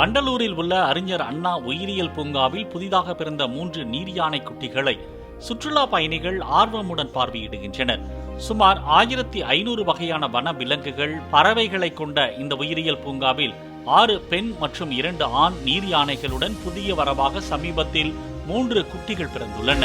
வண்டலூரில் உள்ள அறிஞர் அண்ணா உயிரியல் பூங்காவில் புதிதாக பிறந்த மூன்று நீர்யானை குட்டிகளை சுற்றுலா பயணிகள் ஆர்வமுடன் பார்வையிடுகின்றனர். சுமார் ஆயிரத்தி ஐநூறு வகையான வன விலங்குகள் பறவைகளை கொண்ட இந்த உயிரியல் பூங்காவில் ஆறு பெண் மற்றும் இரண்டு ஆண் நீர் யானைகளுடன் புதிய வரவாக சமீபத்தில் மூன்று குட்டிகள் பிறந்துள்ளன.